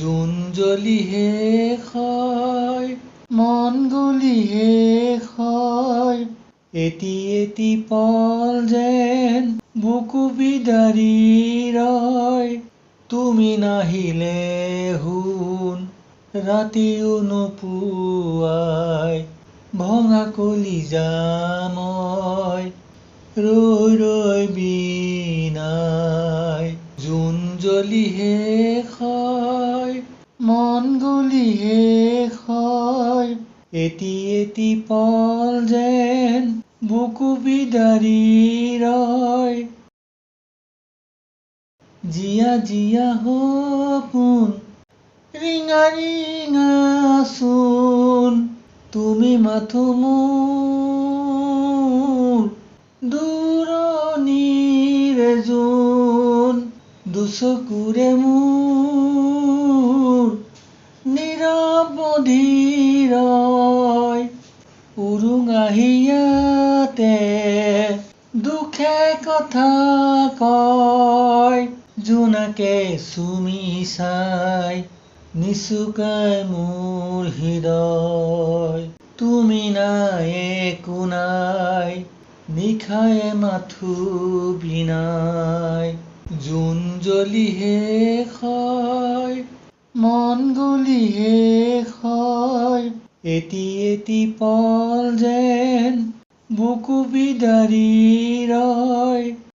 Zone শেষ হয় মন গলি শেষ হয় এটি এটি পল যেন বুকু বিদাৰি ৰয় তুমি নাহিলে সোণ ৰাতিও নোপোৱাই ভঙা কলিজা মই ৰৈ ৰৈ বিনাই শেষ হয়, মন গলি শেষ হয়। এটি এটি পল যেন বুকু বিদাৰি ৰয় জিয়া জিয়া সপোন ৰিঙা ৰিঙা চোন তুমি মাথো দূৰণিৰে জোন দুচকুৰে মোৰ নীৰৱ বধিৰয় উৰুঙা হিয়াতে দুখে কথা কয়, জোনাকে চুমি চাই নিচুকাই মোৰ হৃদয়, তুমি নাই একো নাই নিশায়ে মাথো বিনাই জোন জ্বলি শেষ হয় মন গলি শেষ হয় এটি এটি পল যেন বুকু বিদাৰি ৰয়।